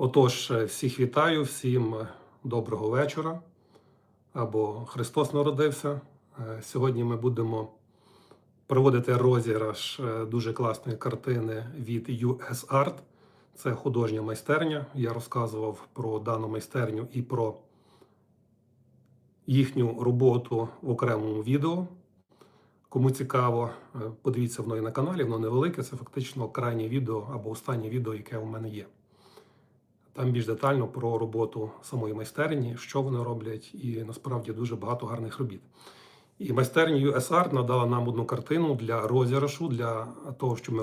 Отож, всіх вітаю, всім е, доброго вечора. Або Христос народився. Е, Сьогодні ми будемо проводити розіграш е, дуже класної картини від US Art. Це художня майстерня. Я розказував про дану майстерню і про їхню роботу в окремому відео. Кому цікаво, подивіться воно і на каналі, воно невелике, це фактично крайнє відео або останнє відео, яке у мене є. Там більш детально про роботу самої майстерні, що вони роблять, і насправді дуже багато гарних робіт. І майстерня US Art надала нам одну картину для розіграшу, для того, щоб ми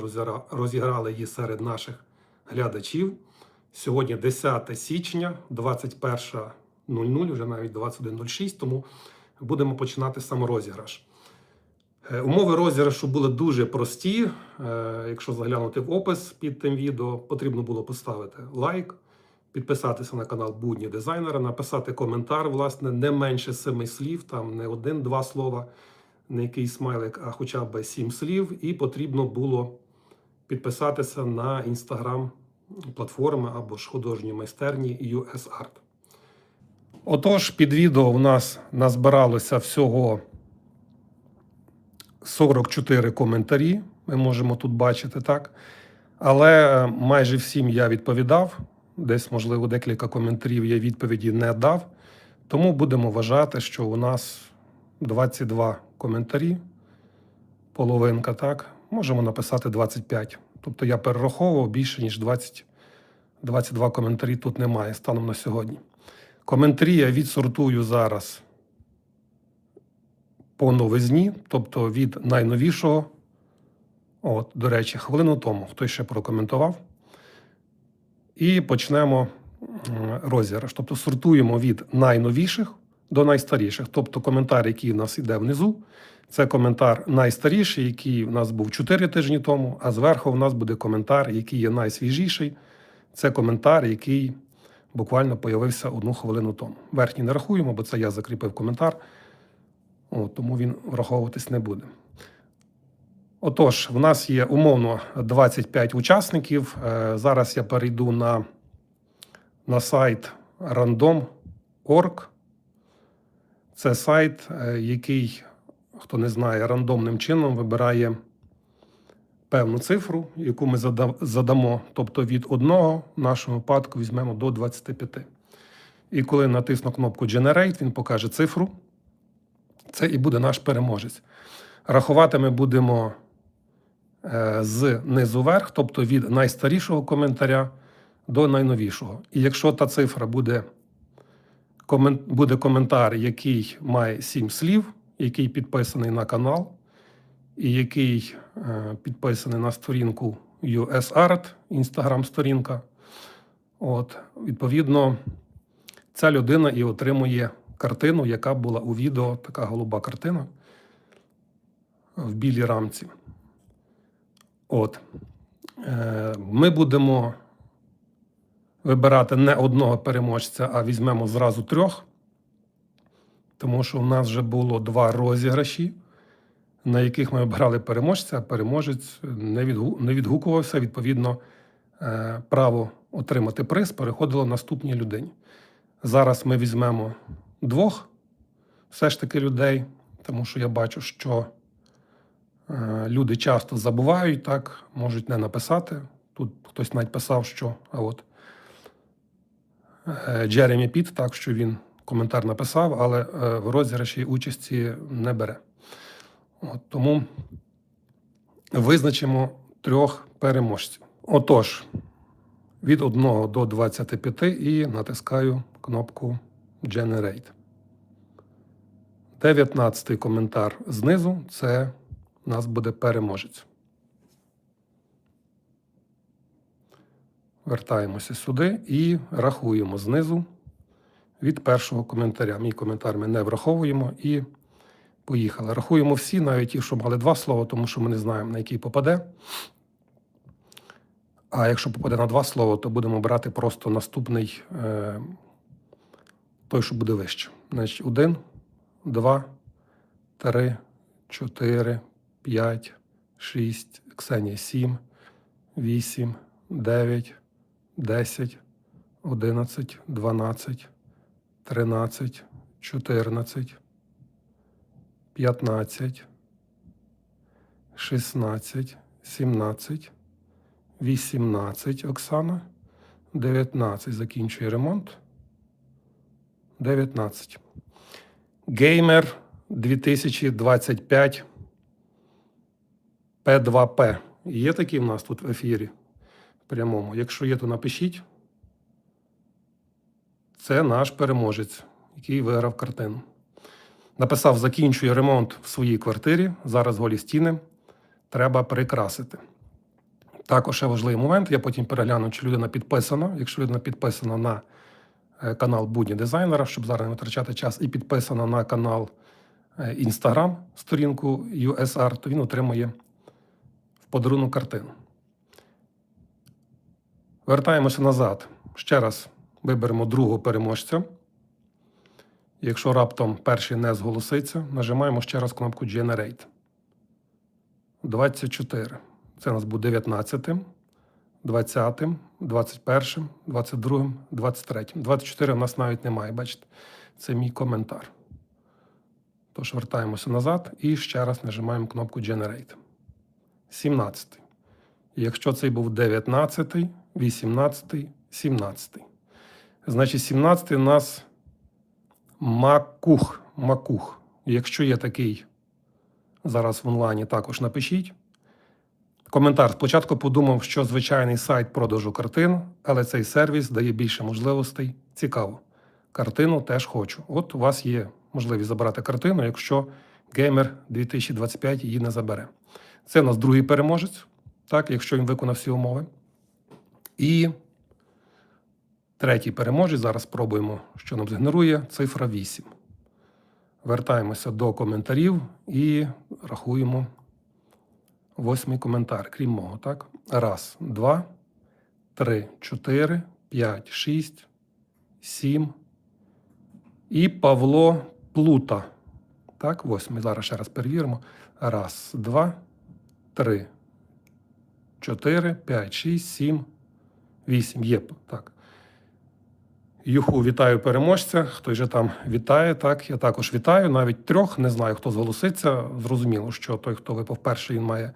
розіграли її серед наших глядачів. Сьогодні 10 січня, 21.00, вже навіть 21.06, тому будемо починати саморозіграш. Е, Умови розіграшу були дуже прості. Е, Якщо заглянути в опис під тим відео, потрібно було поставити лайк, підписатися на канал Будні дизайнера, написати коментар, власне, не менше семи слів, там не один-два слова, не якийсь смайлик, а хоча б сім слів. І потрібно було підписатися на інстаграм платформи або ж художньої майстерні US Art. Отож, під відео у нас назбиралося всього 44 коментарі. Ми можемо тут бачити так. Але е, майже всім я відповідав. Десь, можливо, декілька коментарів я відповіді не дав. Тому будемо вважати, що у нас 22 коментарі, половинка, так. Можемо написати 25. Тобто я перераховував більше, ніж 20, 22 коментарі тут немає станом на сьогодні. Коментарі я відсортую зараз по новизні, тобто від найновішого. От, до речі, хвилину тому хтось ще прокоментував. І почнемо розіграш. Тобто сортуємо від найновіших до найстаріших. Тобто коментар, який у нас йде внизу, це коментар найстаріший, який у нас був 4 тижні тому, а зверху у нас буде коментар, який є найсвіжіший. Це коментар, який буквально появився одну хвилину тому. Верхній не рахуємо, бо це я закріпив коментар. О, тому він враховуватись не буде. Отож, в нас є умовно 25 учасників. Е, Зараз я перейду на, на сайт random.org. Це сайт, е, який, хто не знає, рандомним чином вибирає певну цифру, яку ми задамо. Тобто від одного в нашому випадку візьмемо до 25. І коли натисну кнопку Generate, він покаже цифру. Це і буде наш переможець. Рахувати ми будемо з низу вверх, тобто від найстарішого коментаря до найновішого. І якщо та цифра буде, буде коментар, який має 7 слів, який підписаний на канал, і який е, підписаний на сторінку US Art, інстаграм-сторінка, от, відповідно, ця людина і отримує картину, яка була у відео, така голуба картина в білій рамці. От. Е, Ми будемо вибирати не одного переможця, а візьмемо зразу трьох, тому що у нас вже було два розіграші, на яких ми обирали переможця, а переможець не, відгу... не відгукувався. Відповідно, е, право отримати приз переходило наступній людині. Зараз ми візьмемо двох все ж таки людей, тому що я бачу, що люди часто забувають, так, можуть не написати. Тут хтось навіть писав, що а от е, Джеремі Піт, так що він коментар написав, але е, в розіграші участі не бере. От, тому визначимо трьох переможців. Отож, від 1 до 25 і натискаю кнопку Generate. 19 коментар знизу це нас буде переможець. Вертаємося сюди і рахуємо знизу від першого коментаря. Мій коментар ми не враховуємо і поїхали. Рахуємо всі, навіть ті, що мали два слова, тому що ми не знаємо, на який попаде. А якщо попаде на два слова, то будемо брати просто наступний е, той, що буде вище. Значить, один, два, три, чотири, п'ять, шість, Ксенія, сім, вісім, дев'ять, десять, 11, 12, 13, 14, 15, 16, 17, 18 Оксана, 19 закінчує ремонт. 19. Геймер 2025 P2P. Є такі в нас тут в ефірі прямому. Якщо є, то напишіть. Це наш переможець, який виграв картину. Написав: закінчує ремонт в своїй квартирі. Зараз голі стіни. Треба прикрасити. Також ще важливий момент. Я потім перегляну, чи людина підписана. Якщо людина підписана на е, канал Будні дизайнера, щоб зараз не витрачати час, і підписана на канал Інстаграм, сторінку USR, то він отримує в подарунок картину. Вертаємося назад. Ще раз виберемо другого переможця. Якщо раптом перший не зголоситься, нажимаємо ще раз кнопку Generate. 24. Це у нас буде 19, 20, 21, 22, 23. 24 у нас навіть немає, бачите? Це мій коментар. Тож вертаємося назад і ще раз нажимаємо кнопку Generate. 17. Якщо цей був 19, 18, 17. Значить, 17 у нас макух. макух. Якщо є такий зараз в онлайні, також напишіть. Коментар. Спочатку подумав, що звичайний сайт продажу картин, але цей сервіс дає більше можливостей. Цікаво. Картину теж хочу. От у вас є можливість забрати картину, якщо геймер 2025 її не забере. Це у нас другий переможець, так, якщо він виконав всі умови. І третій переможець. Зараз спробуємо, що нам згенерує. Цифра 8. Вертаємося до коментарів і рахуємо восьмий коментар, крім мого. Так? Раз, два, три, чотири, п'ять, шість, сім. І Павло Плута. Так, восьмий. Зараз ще раз перевіримо. Раз, два, три, чотири, п'ять, шість, сім, вісім. Є. Так. Юху, вітаю переможця. Хто же там вітає, так я також вітаю. Навіть трьох. Не знаю, хто зголоситься. Зрозуміло, що той, хто випав перший, він має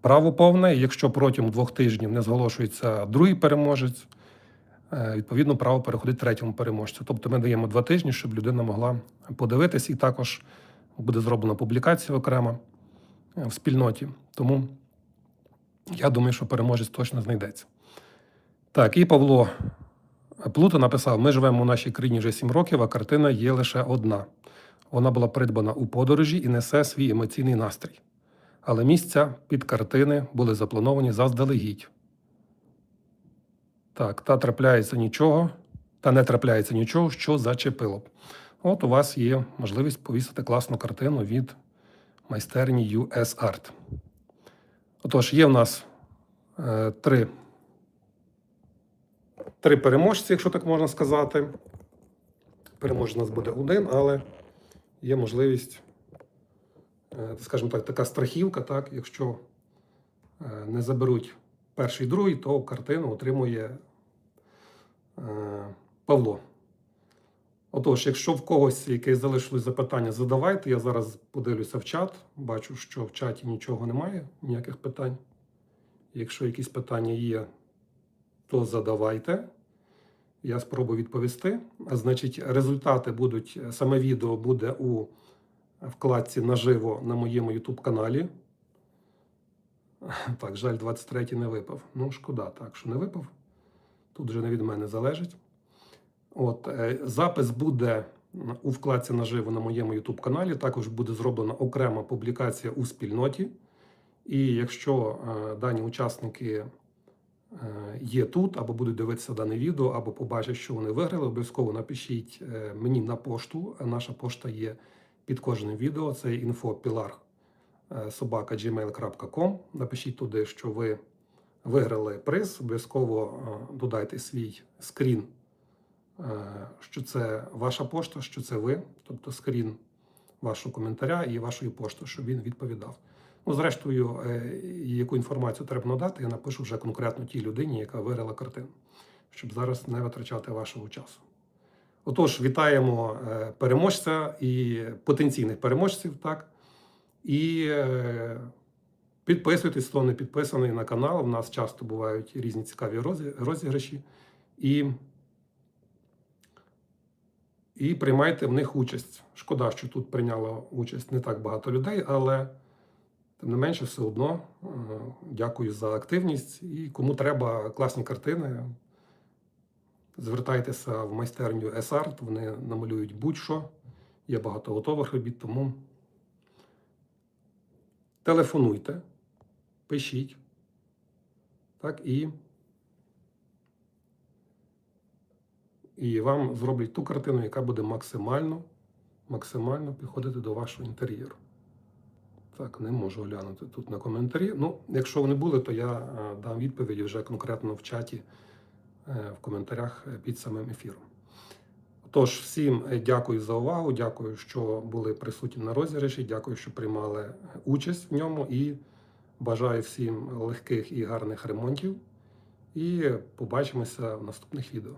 право повне. Якщо протягом двох тижнів не зголошується другий переможець, е, відповідно право переходить третьому переможцю. Тобто ми даємо два тижні, щоб людина могла подивитись, і також буде зроблена публікація окремо в спільноті. Тому я думаю, що переможець точно знайдеться. Так, і Павло Плута написав: ми живемо у нашій країні вже сім років, а картина є лише одна. Вона була придбана у подорожі і несе свій емоційний настрій. Але місця під картини були заплановані заздалегідь. Так, та трапляється нічого, та не трапляється нічого, що зачепило б. От у вас є можливість повісити класну картину від майстерні US Art. Отож, є в нас е, три три переможці, якщо так можна сказати. Переможець у нас буде один, але є можливість, е, скажімо так, така страхівка, так, якщо е, не заберуть перший і другий, то картину отримує е, Павло. Отож, якщо в когось якесь залишилось запитання, задавайте. Я зараз подивлюся в чат. Бачу, що в чаті нічого немає, ніяких питань. Якщо якісь питання є, то задавайте. Я спробую відповісти. Значить, результати будуть, саме відео буде у вкладці наживо на моєму YouTube каналі. Так, жаль, 23 не випав. Ну, шкода, так, що не випав. Тут вже не від мене залежить. От, е, Запис буде у вкладці наживо на моєму YouTube каналі. Також буде зроблена окрема публікація у спільноті. І якщо е, дані учасники Е, є тут, або будуть дивитися дане відео, або побачать, що вони виграли. Обов'язково напишіть мені на пошту. Наша пошта є під кожним відео. Це інфопілар е, собака gmail.com. Напишіть туди, що ви виграли приз. Обов'язково додайте свій скрін, що це ваша пошта, що це ви, тобто скрін вашого коментаря і вашої пошти, щоб він відповідав. Ну, зрештою, е, яку інформацію треба надати, я напишу вже конкретно тій людині, яка виграла картину. щоб зараз не витрачати вашого часу. Отож, вітаємо е, переможця і потенційних переможців, так? І е, підписуйтесь, хто не підписаний на канал. У нас часто бувають різні цікаві розіграші. І, і приймайте в них участь. Шкода, що тут прийняло участь не так багато людей, але тим не менше, все одно е, дякую за активність. І кому треба класні картини, звертайтеся в майстерню S-Art, вони намалюють будь-що. Є багато готових робіт, тому телефонуйте, пишіть. Так, і, і вам зроблять ту картину, яка буде максимально, максимально підходити до вашого інтер'єру. Так, не можу глянути тут на коментарі. Ну, якщо вони були, то я е, дам відповіді вже конкретно в чаті, е, в коментарях е, під самим ефіром. Тож, всім дякую за увагу, дякую, що були присутні на розіграші, дякую, що приймали участь в ньому і бажаю всім легких і гарних ремонтів. І побачимося в наступних відео.